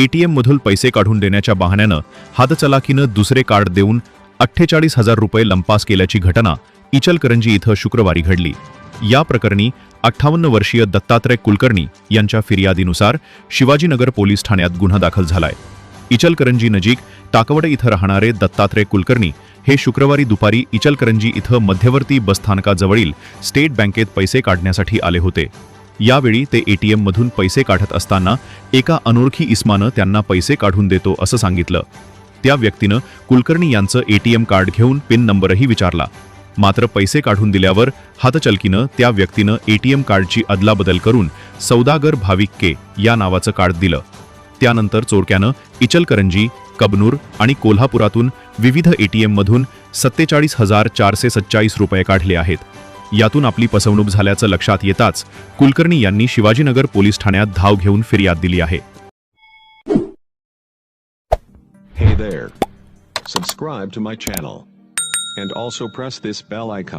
ATM मधून पैसे काढून देण्याच्या बहाण्यानं हातचलाखीनं दुसरे कार्ड देऊन अठ्ठेचाळीस हजार रुपये लंपास केल्याची घटना इचलकरंजी इथं शुक्रवारी घडली. या प्रकरणी अठ्ठावन्न वर्षीय दत्तात्रय कुलकर्णी यांच्या फिर्यादीनुसार शिवाजीनगर पोलीस ठाण्यात गुन्हा दाखल झालाय. इचलकरंजी नजीक टाकवडे इथं राहणारे दत्तात्रय कुलकर्णी हे शुक्रवारी दुपारी इचलकरंजी इथं मध्यवर्ती बसस्थानकाजवळील स्टेट बँकेत पैसे काढण्यासाठी आले होते. यावेळी ते एटीएम मधून पैसे काढत असताना एका अनोळखी इस्मानं त्यांना पैसे काढून देतो असं सांगितलं. त्या व्यक्तीनं कुलकर्णी यांचं एटीएम कार्ड घेऊन पिन नंबरही विचारला. मात्र पैसे काढून दिल्यावर हातचलकीनं त्या व्यक्तीनं एटीएम कार्डची अदलाबदल करून सौदागर भाविक्के या नावाचं कार्ड दिलं. त्यानंतर चोरक्यानं इचलकरंजी कबनूर आणि कोल्हापुरातून विविध एटीएममधून सत्तेचाळीस हजार चारशे सत्तावीस रुपये काढले आहेत. यातून आपली फसवणूक झाल्याचं लक्षात येताच कुलकर्णी यांनी शिवाजीनगर पोलीस ठाण्यात धाव घेऊन फिर्याद दिली आहे Hey there. Subscribe to my channel. And also press this bell icon.